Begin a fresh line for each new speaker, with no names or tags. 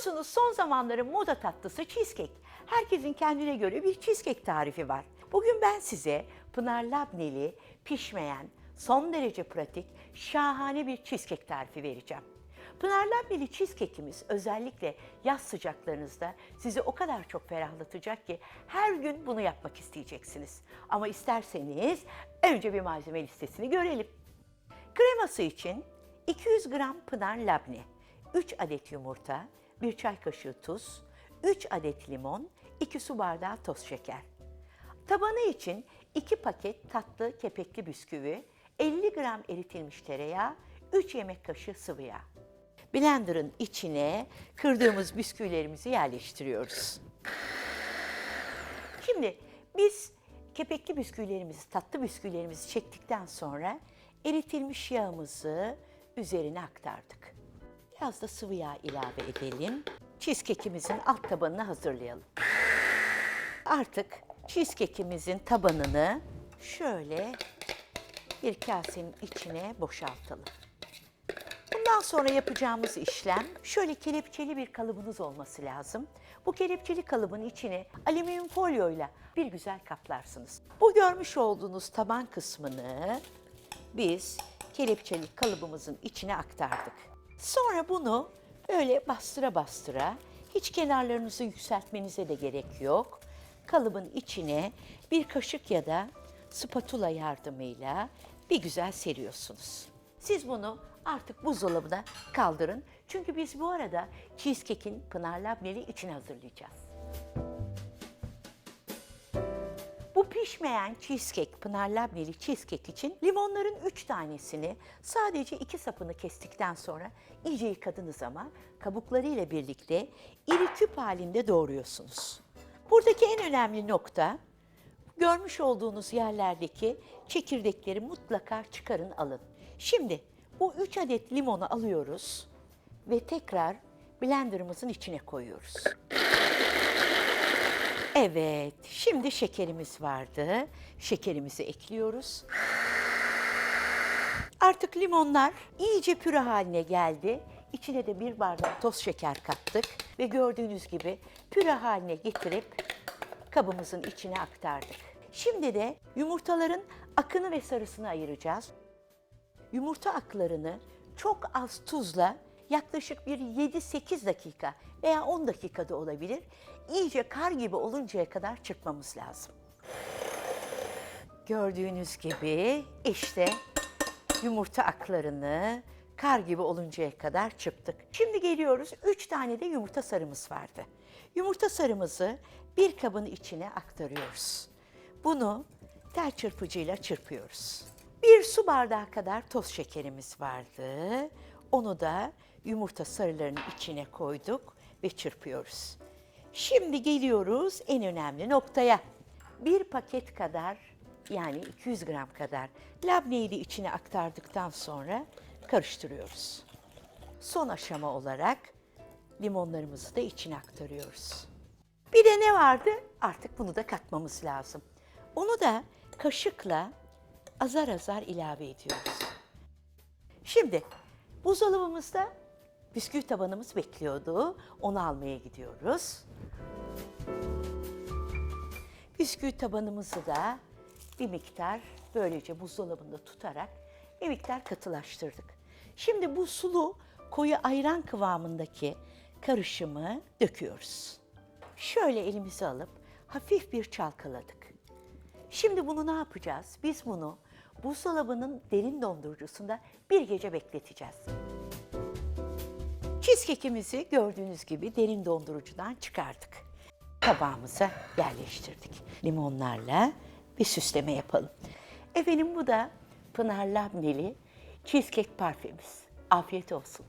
Biliyorsunuz son zamanların moda tatlısı cheesecake. Herkesin kendine göre bir cheesecake tarifi var. Bugün ben size Pınar Labneli, pişmeyen, son derece pratik, şahane bir cheesecake tarifi vereceğim. Pınar Labneli cheesecake'imiz özellikle yaz sıcaklarınızda sizi o kadar çok ferahlatacak ki her gün bunu yapmak isteyeceksiniz. Ama isterseniz önce bir malzeme listesini görelim. Kreması için 200 gram pınar labne, 3 adet yumurta, 1 çay kaşığı tuz, 3 adet limon, 2 su bardağı toz şeker. Tabanı için 2 paket tatlı kepekli bisküvi, 50 gram eritilmiş tereyağı, 3 yemek kaşığı sıvı yağ. Blender'ın içine kırdığımız bisküvilerimizi yerleştiriyoruz. Şimdi biz kepekli bisküvilerimizi, tatlı bisküvilerimizi çektikten sonra eritilmiş yağımızı üzerine aktardık. Biraz da sıvı yağ ilave edelim. Cheesecake'imizin alt tabanını hazırlayalım. Artık cheesecake'imizin tabanını şöyle bir kasenin içine boşaltalım. Bundan sonra yapacağımız işlem şöyle kelepçeli bir kalıbınız olması lazım. Bu kelepçeli kalıbın içine alüminyum folyoyla bir güzel kaplarsınız. Bu görmüş olduğunuz taban kısmını biz kelepçeli kalıbımızın içine aktardık. Sonra bunu böyle bastıra bastıra hiç kenarlarınızı yükseltmenize de gerek yok. Kalıbın içine bir kaşık ya da spatula yardımıyla bir güzel seriyorsunuz. Siz bunu artık buzdolabına kaldırın. Çünkü biz bu arada cheesecake'in Pınar Labneli içini hazırlayacağız. Pişmeyen cheesecake, Pınar Labneli cheesecake için limonların 3 tanesini sadece iki sapını kestikten sonra iyice yıkadınız ama kabuklarıyla birlikte iri küp halinde doğruyorsunuz. Buradaki en önemli nokta görmüş olduğunuz yerlerdeki çekirdekleri mutlaka çıkarın alın. Şimdi bu 3 adet limonu alıyoruz ve tekrar blenderımızın içine koyuyoruz. Evet, şimdi şekerimiz vardı. Şekerimizi ekliyoruz. Artık limonlar iyice püre haline geldi. İçine de bir bardak toz şeker kattık ve gördüğünüz gibi püre haline getirip kabımızın içine aktardık. Şimdi de yumurtaların akını ve sarısını ayıracağız. Yumurta aklarını çok az tuzla yaklaşık bir 7-8 dakika veya 10 dakikada olabilir. iyice kar gibi oluncaya kadar çırpmamız lazım. Gördüğünüz gibi işte yumurta aklarını kar gibi oluncaya kadar çırptık. Şimdi geliyoruz 3 tane de yumurta sarımız vardı. Yumurta sarımızı bir kabın içine aktarıyoruz. Bunu tel çırpıcıyla çırpıyoruz. Bir su bardağı kadar toz şekerimiz vardı. Onu da yumurta sarılarının içine koyduk ve çırpıyoruz. Şimdi geliyoruz en önemli noktaya. Bir paket kadar yani 200 gram kadar labneyi de içine aktardıktan sonra karıştırıyoruz. Son aşama olarak limonlarımızı da içine aktarıyoruz. Bir de ne vardı? Artık bunu da katmamız lazım. Onu da kaşıkla azar azar ilave ediyoruz. Şimdi buzdolabımızda bisküvi tabanımız bekliyordu. Onu almaya gidiyoruz. Bisküvi tabanımızı da bir miktar böylece buzdolabında tutarak bir miktar katılaştırdık. Şimdi bu sulu koyu ayran kıvamındaki karışımı döküyoruz. Şöyle elimize alıp hafif bir çalkaladık. Şimdi bunu ne yapacağız? Biz bunu buzdolabının derin dondurucusunda bir gece bekleteceğiz. Cheesecake'imizi gördüğünüz gibi derin dondurucudan çıkardık. Tabağımıza yerleştirdik. Limonlarla bir süsleme yapalım. Efendim bu da Pınar Labneli cheesecake parfümümüz. Afiyet olsun.